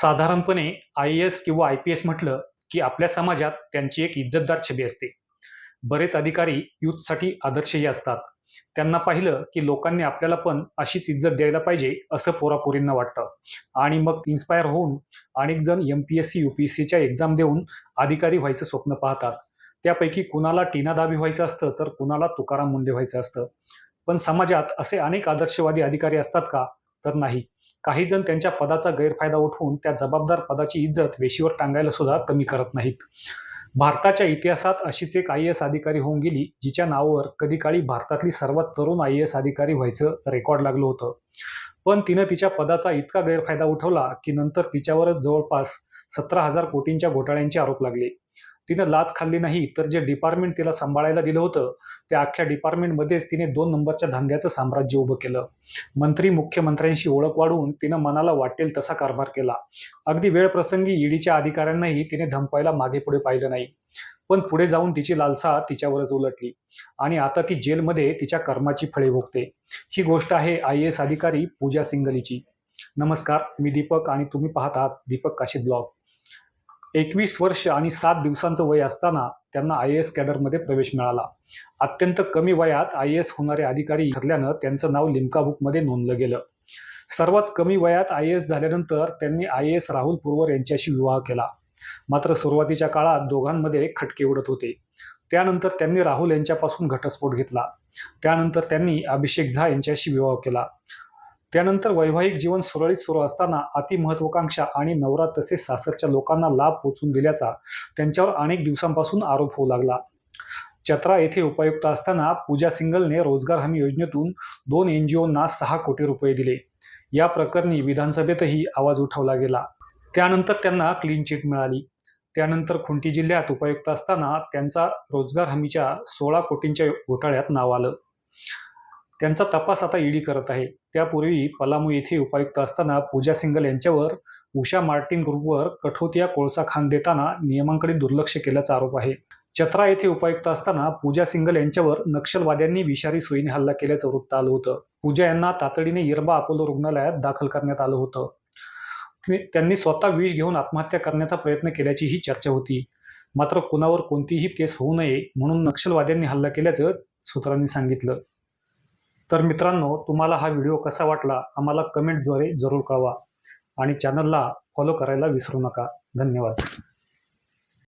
साधारणपणे I S किंवा I P S म्हटलं की आपल्या समाजात त्यांची एक इज्जतदार छबी असते. बरेच अधिकारी यूथसाठी आदर्शही असतात. त्यांना पाहिलं की लोकांनी आपल्याला पण अशीच इज्जत द्यायला पाहिजे असं पोरापोरींना वाटतं. आणि मग इन्स्पायर होऊन अनेक जण M P S C U P S सीच्या एक्झाम देऊन अधिकारी व्हायचं स्वप्न पाहतात. त्यापैकी कुणाला टीना दाबी व्हायचं असतं तर कुणाला तुकाराम मुंडे व्हायचं असतं. पण समाजात असे अनेक आदर्शवादी अधिकारी असतात का? तर नाही. काही जण त्यांच्या पदाचा गैरफायदा उठवून त्या जबाबदार पदाची इज्जत वेशीवर टांगायला सुद्धा कमी करत नाहीत. भारताच्या इतिहासात अशीच एक आय एस अधिकारी होऊन गेली जिच्या नावावर कधी काळी भारतातली सर्वात तरुण आय एस अधिकारी व्हायचं रेकॉर्ड लागलं होतं. पण तिनं तिच्या पदाचा इतका गैरफायदा उठवला की नंतर तिच्यावरच जवळपास सतरा हजार कोटींच्या घोटाळ्यांचे आरोप लागले. तिनं लाच खाल्ली नाही तर जे डिपार्टमेंट तिला सांभाळायला दिलं होतं त्या अख्ख्या डिपार्टमेंटमध्येच तिने दोन नंबरच्या धंद्याचं साम्राज्य उभं केलं. मंत्री मुख्यमंत्र्यांशी ओळख वाढवून तिनं मनाला वाटेल तसा कारभार केला. अगदी वेळ प्रसंगी ईडीच्या अधिकाऱ्यांनाही तिने धमकायला मागे पुढे पाहिलं नाही. पण पुढे जाऊन तिची लालसा तिच्यावरच उलटली आणि आता ती जेलमध्ये तिच्या कर्माची फळे भोगते. ही गोष्ट आहे आय एस अधिकारी पूजा सिंगलीची. नमस्कार मी दीपक आणि तुम्ही पाहत आहात दीपक काशी ब्लॉग. एकवीस वर्ष आणि सात दिवसांचं वय असताना त्यांना आय एस कॅडरमध्ये प्रवेश मिळाला. अत्यंत कमी वयात आय एस होणारे अधिकारी ठरल्यानं त्यांचं नाव लिमका बुकमध्ये नोंदलं गेलं. सर्वात कमी वयात आय एस झाल्यानंतर त्यांनी आय एस राहुल पुरवर यांच्याशी विवाह केला. मात्र सुरुवातीच्या काळात दोघांमध्ये खटके उडत होते. त्यानंतर त्यांनी राहुल यांच्यापासून घटस्फोट घेतला. त्यानंतर त्यांनी अभिषेक झा यांच्याशी विवाह केला. त्यानंतर वैवाहिक जीवन सुरळीत सुरू असताना अतिमहत्वाकांक्षा आणि नवरा तसेच सासरच्या लोकांना लाभ पोचून दिल्याचा त्यांच्यावर अनेक दिवसांपासून आरोप होऊ लागला. चत्रा येथे उपायुक्त असताना पूजा सिंगलने रोजगार हमी योजनेतून दोन एन जी ओना सहा कोटी रुपये दिले. या प्रकरणी विधानसभेतही आवाज उठवला गेला. त्यानंतर त्यांना क्लीन चिट मिळाली. त्यानंतर खुंटी जिल्ह्यात उपायुक्त असताना त्यांचा रोजगार हमीच्या सोळा कोटींच्या घोटाळ्यात नाव आलं. त्यांचा तपास आता ईडी करत आहे. त्यापूर्वी पलामू येथे उपायुक्त असताना पूजा सिंगल यांच्यावर उषा मार्टिन ग्रुपवर कठोतिया कोळसा खान देताना नियमांकडे दुर्लक्ष केल्याचा आरोप आहे. चत्रा येथे उपायुक्त असताना पूजा सिंगल यांच्यावर नक्षलवाद्यांनी विषारी सोयीने हल्ला केल्याचं वृत्त आलं होतं. पूजा यांना तातडीने इरबा अपोलो रुग्णालयात दाखल करण्यात आलं होतं. ते- त्यांनी स्वतः विष घेऊन आत्महत्या करण्याचा प्रयत्न केल्याची ही चर्चा होती. मात्र कुणावर कोणतीही केस होऊ नये म्हणून नक्षलवाद्यांनी हल्ला केल्याचं सूत्रांनी सांगितलं. तर मित्रांनो तुम्हाला हा व्हिडिओ कसा वाटला आम्हाला कमेंटद्वारे जरूर कळवा आणि चॅनलला फॉलो करायला विसरू नका. धन्यवाद.